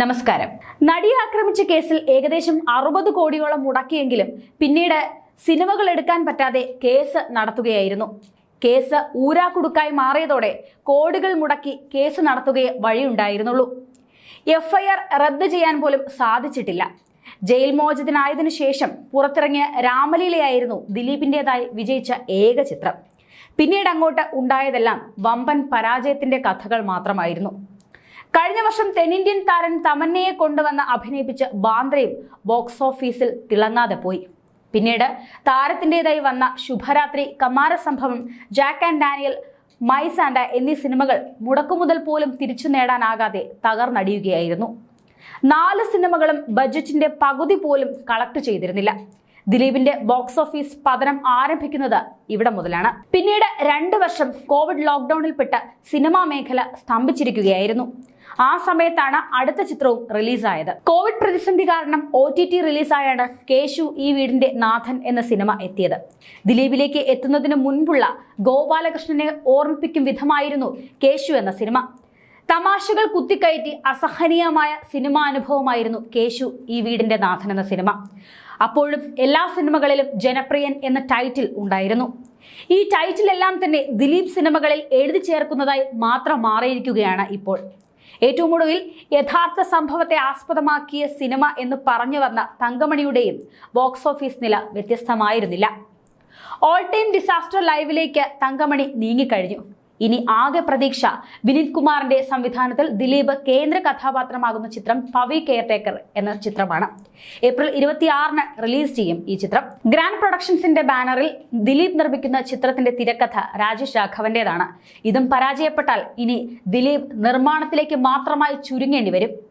നമസ്കാരം. നടിയെ ആക്രമിച്ച കേസിൽ ഏകദേശം അറുപത് കോടിയോളം മുടക്കിയെങ്കിലും പിന്നീട് സിനിമകൾ എടുക്കാൻ പറ്റാതെ കേസ് നടത്തുകയായിരുന്നു. കേസ് ഊരാക്കുടുക്കായി മാറിയതോടെ കോടികൾ മുടക്കി കേസ് നടത്തുകയെ വഴിയുണ്ടായിരുന്നുള്ളൂ. എഫ്ഐആർ റദ്ദ് ചെയ്യാൻ പോലും സാധിച്ചിട്ടില്ല. ജയിൽ മോചിതനായതിനു ശേഷം പുറത്തിറങ്ങിയ രാമലീലയായിരുന്നു ദിലീപിന്റെതായി വിജയിച്ച ഏക ചിത്രം. പിന്നീട് അങ്ങോട്ട് ഉണ്ടായതെല്ലാം വമ്പൻ പരാജയത്തിന്റെ കഥകൾ മാത്രമായിരുന്നു. കഴിഞ്ഞ വർഷം തെന്നിന്ത്യൻ താരം തമന്നയെ കൊണ്ടുവന്ന് അഭിനയിപ്പിച്ച ബാന്ദ്രയും ബോക്സ് ഓഫീസിൽ തിളങ്ങാതെ പോയി. പിന്നീട് താരത്തിന്റെതായി വന്ന ശുഭരാത്രി കമാര സംഭവം ജാക്ക് ആൻഡ് ഡാനിയൽ മൈസാൻഡ എന്നീ സിനിമകൾ മുടക്കുമുതൽ പോലും തിരിച്ചു നേടാനാകാതെ തകർന്നടിയുകയായിരുന്നു. നാല് സിനിമകളും ബജറ്റിന്റെ പകുതി പോലും കളക്ട് ചെയ്തിരുന്നില്ല. ദിലീപിന്റെ ബോക്സ് ഓഫീസ് പതനം ആരംഭിക്കുന്നത് ഇവിടെ മുതലാണ്. പിന്നീട് രണ്ട് വർഷം കോവിഡ് ലോക്ക്ഡൌണിൽപ്പെട്ട് സിനിമാ മേഖല സ്തംഭിച്ചിരിക്കുകയായിരുന്നു. ആ സമയത്താണ് അടുത്ത ചിത്രവും റിലീസായത്. കോവിഡ് പ്രതിസന്ധി കാരണം ഒ ടി ടി റിലീസായാണ് കേശു ഈ വീടിന്റെ നാഥൻ എന്ന സിനിമ എത്തിയത്. ദിലീപിലേക്ക് എത്തുന്നതിന് മുൻപുള്ള ഗോപാലകൃഷ്ണനെ ഓർമ്മിപ്പിക്കും വിധമായിരുന്നു കേശു എന്ന സിനിമ. തമാശകൾ കുത്തിക്കയറ്റി അസഹനീയമായ സിനിമാ അനുഭവമായിരുന്നു കേശു ഈ വീടിന്റെ നാഥൻ എന്ന സിനിമ. അപ്പോഴും എല്ലാ സിനിമകളിലും ജനപ്രിയൻ എന്ന ടൈറ്റിൽ ഉണ്ടായിരുന്നു. ഈ ടൈറ്റിലെല്ലാം തന്നെ ദിലീപ് സിനിമകളിൽ എഴുതി ചേർക്കുന്നതായി മാത്രം മാറിയിരിക്കുകയാണ് ഇപ്പോൾ. ഏറ്റവും ഒടുവിൽ യഥാർത്ഥ സംഭവത്തെ ആസ്പദമാക്കിയ സിനിമ എന്ന് പറഞ്ഞു വന്ന തങ്കമണിയുടെയും ബോക്സ് ഓഫീസ് നില വ്യത്യസ്തമായിരുന്നില്ല. ഓൾ ടൈം ഡിസാസ്റ്റർ ലൈവിലേക്ക് തങ്കമണി നീങ്ങിക്കഴിഞ്ഞു. ഇനി ആകെ പ്രതീക്ഷ വിനീത് കുമാറിന്റെ സംവിധാനത്തിൽ ദിലീപ് കേന്ദ്ര കഥാപാത്രമാകുന്ന ചിത്രം പവി കെയർടേക്കർ എന്ന ചിത്രമാണ്. ഏപ്രിൽ ഇരുപത്തിയാറിന് റിലീസ് ചെയ്യും ഈ ചിത്രം. ഗ്രാൻഡ് പ്രൊഡക്ഷൻസിന്റെ ബാനറിൽ ദിലീപ് നിർമ്മിക്കുന്ന ചിത്രത്തിന്റെ തിരക്കഥ രാജേഷ് രാഘവന്റേതാണ്. ഇതും പരാജയപ്പെട്ടാൽ ഇനി ദിലീപ് നിർമ്മാണത്തിലേക്ക് മാത്രമായി ചുരുങ്ങേണ്ടി വരും.